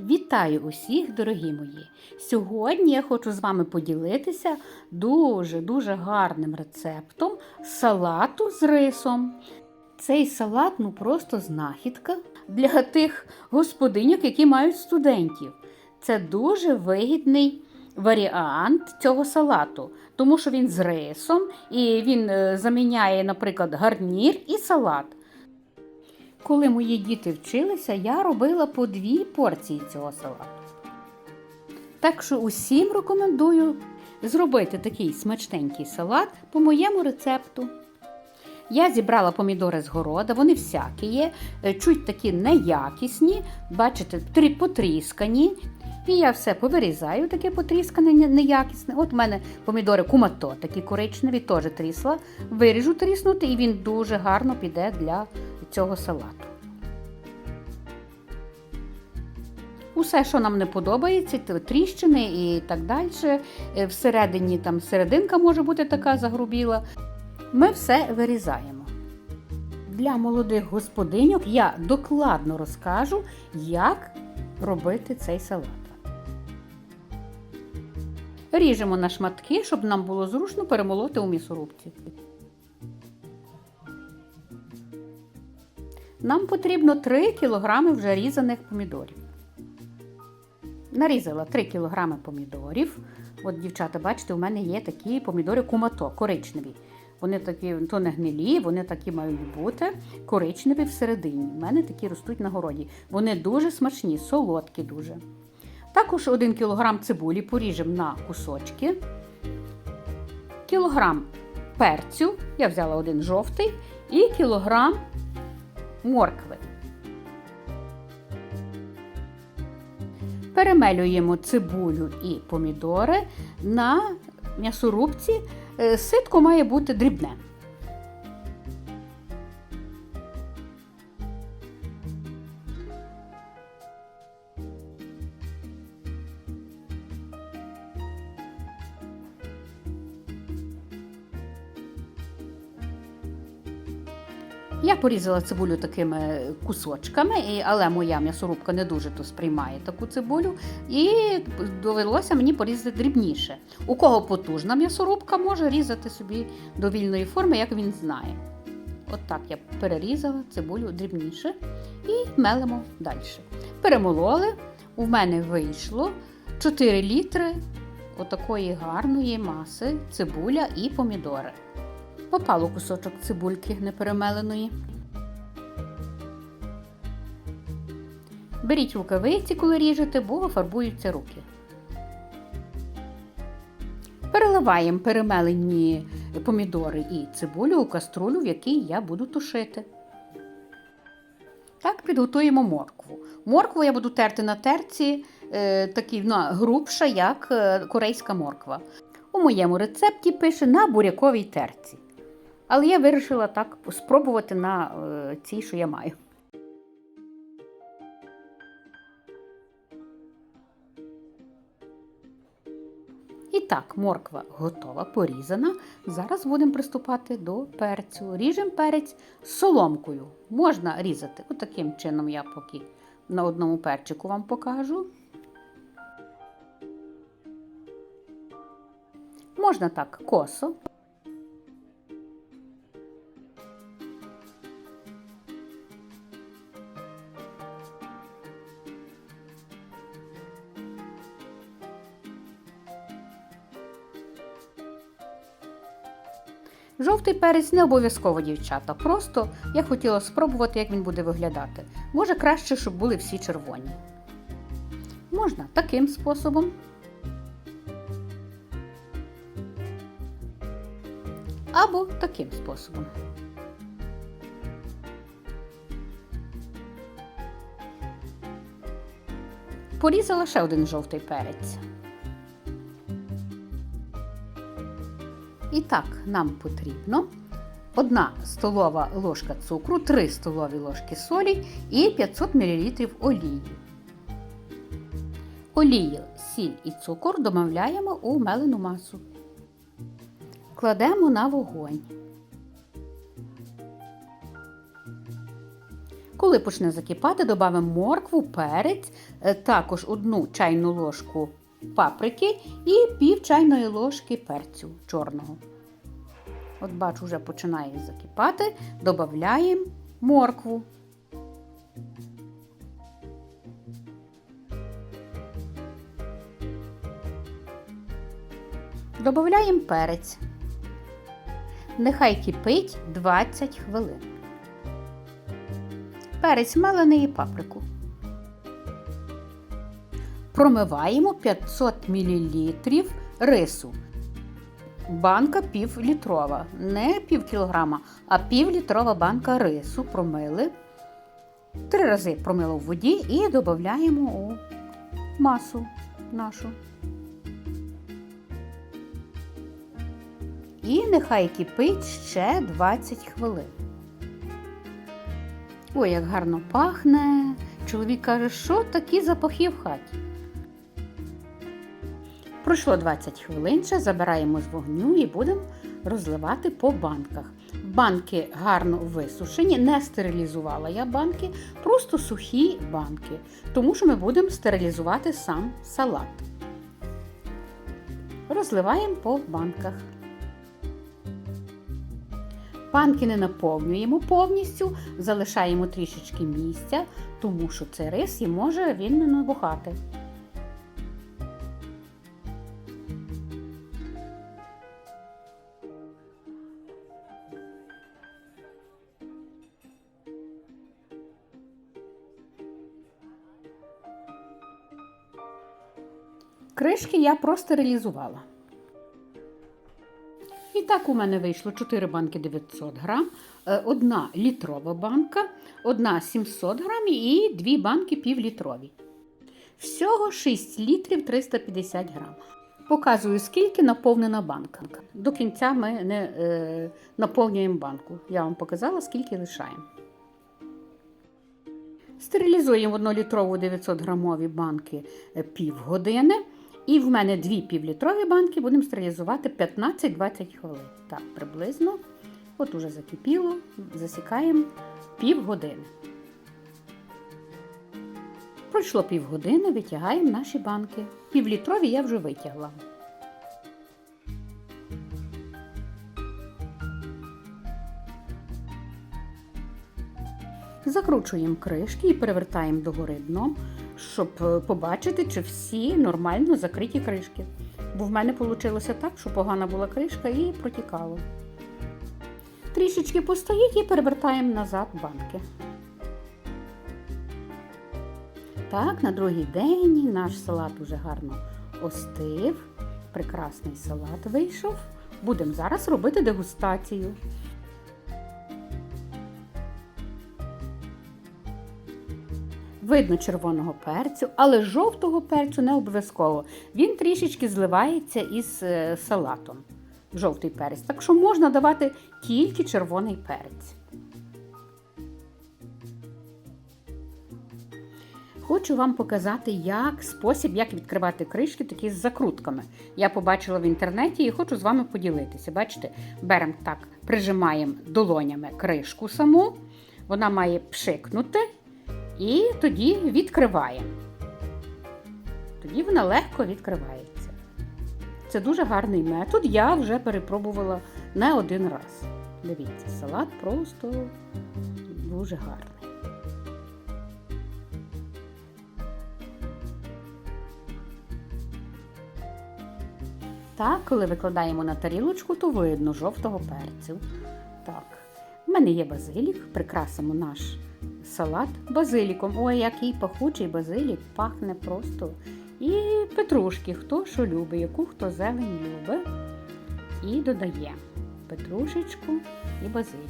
Вітаю усіх, дорогі мої! Сьогодні я хочу з вами поділитися дуже-дуже гарним рецептом салату з рисом. Цей салат ну просто знахідка для тих господиньок, які мають студентів. Це дуже вигідний варіант цього салату, тому що він з рисом і він е, заміняє, наприклад, гарнір і салат. Коли мої діти вчилися, я робила по дві порції цього салату. Так що усім рекомендую зробити такий смачненький салат по моєму рецепту. Я зібрала помідори з города, вони всякі є, е, чуть такі неякісні, бачите, трі- потріскані. І я все повирізаю, таке потріскане, неякісне. От в мене помідори кумато, такі коричневі, теж трісла. Виріжу тріснути, і він дуже гарно піде для цього салату. Усе, що нам не подобається, тріщини і так далі. Е, Всередині там серединка може бути така загрубіла. Ми все вирізаємо. Для молодих господиньок я докладно розкажу, як робити цей салат. Ріжемо на шматки, щоб нам було зручно перемолоти у м'ясорубці. Нам потрібно 3 кг вже різаних помідорів. Нарізала 3 кг помідорів. От, дівчата, бачите, у мене є такі помідори кумато, коричневі. Вони такі, то не гнилі, вони такі мають бути коричневі всередині. У мене такі ростуть на городі. Вони дуже смачні, солодкі дуже. Також 1 кг цибулі поріжемо на кусочки. Кілограм перцю, я взяла один жовтий, і кілограм моркви. Перемелюємо цибулю і помідори на м'ясорубці. Е, Ситко має бути дрібне. Я порізала цибулю такими кусочками, але моя м'ясорубка не дуже то сприймає таку цибулю, і довелося мені порізати дрібніше. У кого потужна м'ясорубка, може різати собі до вільної форми, як він знає. От так я перерізала цибулю дрібніше і мелимо далі. Перемололи. У мене вийшло 4 літри отакої гарної маси цибуля і помідори. Попало кусочок цибульки неперемеленої. Беріть рукавиці, коли ріжете, бо фарбуються руки. Переливаємо перемелені помідори і цибулю у каструлю, в якій я буду тушити. Так, підготуємо моркву. Моркву я буду терти на терці, е, такий вона грубша, як е, корейська морква. У моєму рецепті пише на буряковій терці. Але я вирішила так спробувати на е, цій, що я маю. І так, морква готова, порізана. Зараз будемо приступати до перцю. Ріжемо перець соломкою. Можна різати. Отаким чином я поки на одному перчику вам покажу. Можна так косо. Жовтий перець не обов'язково, дівчата. Просто я хотіла спробувати, як він буде виглядати. Може краще, щоб були всі червоні. Можна таким способом. Або таким способом. Порізала ще один жовтий перець. І так, нам потрібно 1 столова ложка цукру, 3 столові ложки солі і 500 мл олії. Олію, сіль і цукор домовляємо у мелену масу. Кладемо на вогонь. Коли почне закипати, додамо моркву, перець, е, також одну чайну ложку паприки і пів чайної ложки перцю чорного. От бачу, вже починає закипати, додаємо моркву. Додаємо перець. Нехай кипить 20 хвилин. Перець мелений і паприку. Промиваємо 500 мл рису. Банка півлітрова. Не пів кілограма, а півлітрова банка рису промили. Три рази промили в воді і додаємо у масу нашу. І нехай кипить ще 20 хвилин. Ой, як гарно пахне. Чоловік каже, що такі запахи в хаті. Пройшло 20 хвилин, ще забираємо з вогню і будемо розливати по банках. Банки гарно висушені, не стерилізувала я банки, просто сухі банки, тому що ми будемо стерилізувати сам салат. Розливаємо по банках. Банки не наповнюємо повністю, залишаємо трішечки місця, тому що цей рис і може він набухати. Кришки я простерилізувала. І так у мене вийшло 4 банки 900 грам, е, одна літрова банка, одна 700 грам і дві банки півлітрові. Всього 6 літрів 350 грам. Показую, скільки наповнена банка. До кінця ми не е, наповнюємо банку. Я вам показала, скільки лишаємо. Стерилізуємо 1-літрову 900 грамові банки е, півгодини. І в мене дві півлітрові банки будемо стерилізувати 15-20 хвилин. Так, приблизно. От уже закипіло, засікаємо півгодини. Пройшло півгодини, витягаємо наші банки. Півлітрові я вже витягла. Закручуємо кришки і перевертаємо догори дном, щоб е, побачити, чи всі нормально закриті кришки. Бо в мене вийшло так, що погана була кришка і протікало. Трішечки постоїть і перевертаємо назад банки. Так, на другий день наш салат уже гарно остив. Прекрасний салат вийшов. Будемо зараз робити дегустацію. Видно червоного перцю, але жовтого перцю не обов'язково. Він трішечки зливається із е, салатом. Жовтий перець. Так що можна давати тільки червоний перець. Хочу вам показати, як спосіб, як відкривати кришки такі з закрутками. Я побачила в інтернеті і хочу з вами поділитися. Бачите, беремо так, прижимаємо долонями кришку саму, вона має пшикнути. І тоді відкриваємо. Тоді вона легко відкривається. Це дуже гарний метод, я вже перепробувала не один раз. Дивіться, салат просто дуже гарний. Так, коли викладаємо на тарілочку, то видно жовтого перцю. Так, в мене є базилік, прикрасимо наш салат базиліком. Ой, який пахучий базилік, пахне просто. І петрушки, хто що любить, яку хто зелень любить. І додає петрушечку і базилік.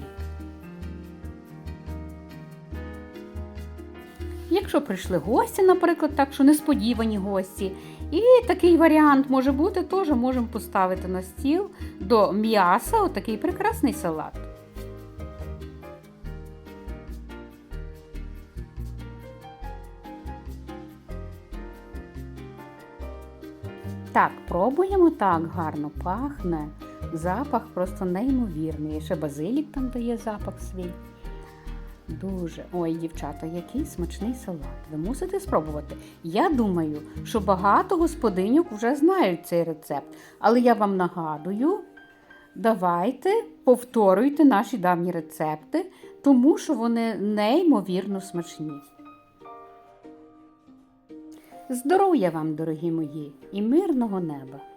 Якщо прийшли гості, наприклад, так що несподівані гості, і такий варіант може бути, теж можемо поставити на стіл до м'яса отакий прекрасний салат. Так, пробуємо так гарно пахне. Запах просто неймовірний. Ще базилік там дає запах свій. Дуже. Ой, дівчата, який смачний салат. Ви мусите спробувати. Я думаю, що багато господинюк вже знають цей рецепт, але я вам нагадую, давайте повторюйте наші давні рецепти, тому що вони неймовірно смачні. Здоров'я вам, дорогі мої, і мирного неба!